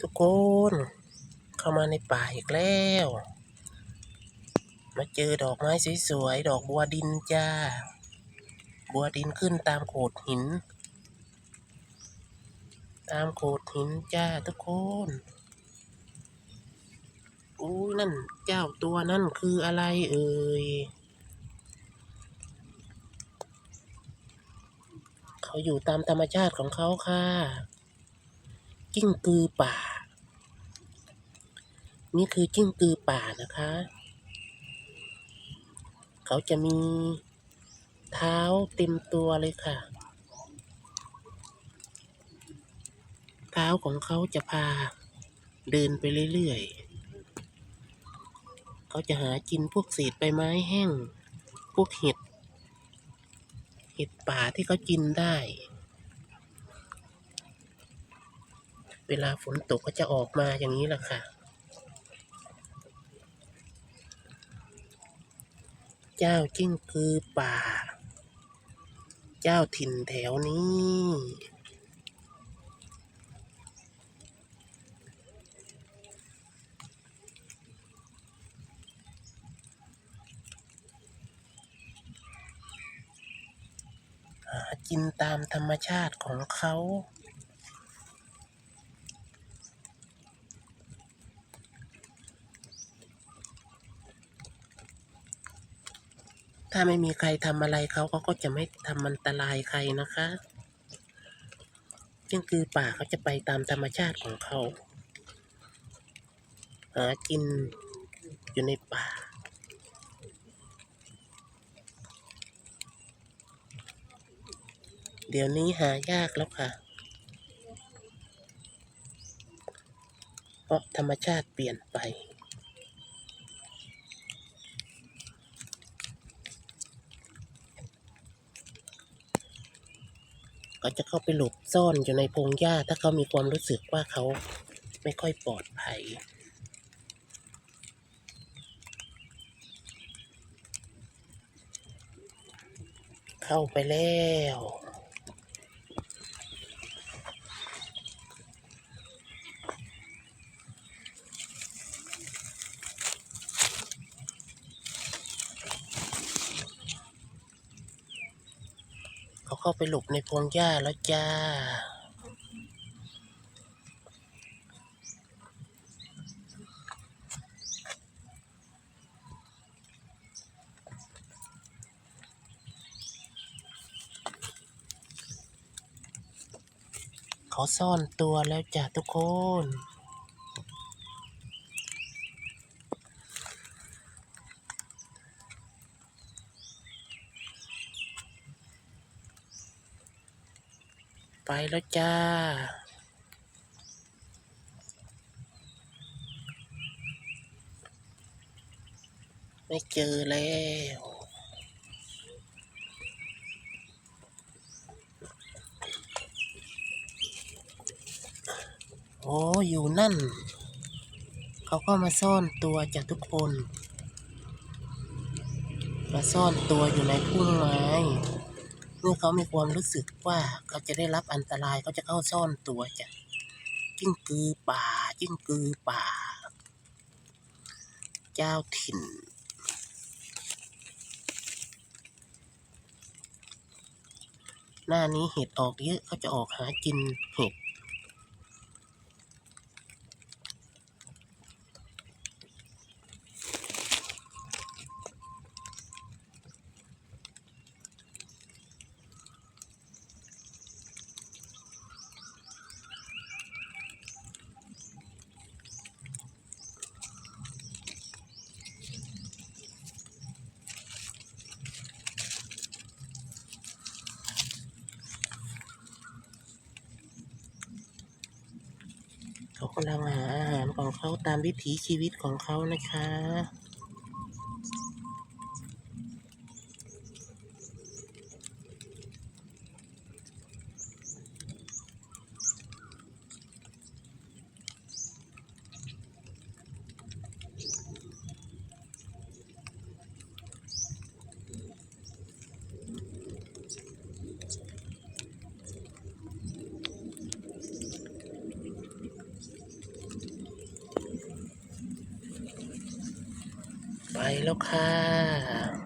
ทุกคน เข้ามาในป่าอีกแล้ว มาเจอดอกไม้สวยๆ ดอกบัวดินจ้า บัวดินขึ้นตามโขดหิน ตามโขดหินจ้าทุกคนอู้นั่นเจ้าตัวนั่นคืออะไรเอ่ยเขาอยู่ตามธรรมชาติของเขาค่ะ กิ้งกือป่า นี่คือกิ้งกือป่านะคะ เขาจะมีเท้าเต็มตัวเลยค่ะ เท้าของเขาจะพาเดินไปเรื่อยๆ เขาจะหากินพวกเศษใบไม้แห้ง พวกเห็ด เห็ดป่าที่เขากินได้ เวลาฝนตกก็จะออกมาอย่างนี้แหละค่ะ เจ้าจิ้งคือป่า เจ้าถิ่นแถวนี้กินตามธรรมชาติของเขา ถ้าไม่มีใครทำอะไรเขาเขาก็จะไม่ทำอันตรายใครนะคะจึงคือป่าเขาจะไปตามธรรมชาติของเขา หากินอยู่ในป่า เดี๋ยวนี้หายากแล้วค่ะ เพราะธรรมชาติเปลี่ยนไป ก็จะเข้าไปหลบซ่อนอยู่ในพงหญ้า ถ้าเขามีความรู้สึกว่าเขาไม่ค่อยปลอดภัย เข้าไปแล้ว เข้าไปหลบในพงหญ้าแล้วจ้า เขาซ่อนตัวแล้วจ้ะทุกคน ไปแล้วจ้า ไม่เจอแล้วโอ้อยู่นั่น เขาก็มาซ่อนตัวจากทุกคน มาซ่อนตัวอยู่ในพุ่มไม้ เมื่อเขามีความรู้สึกว่าเขาจะได้รับอันตรายเขาจะเข้าซ่อนตัวจ้ะจิ้งกือป่า จิ้งกือป่า เจ้าถิ่น หน้านี้เห็ดออกเยอะเขาจะออกหากินเห็ด เขากำลังหาอาหารของเขาตามวิถีชีวิตของเขานะคะ แล้วค่ะ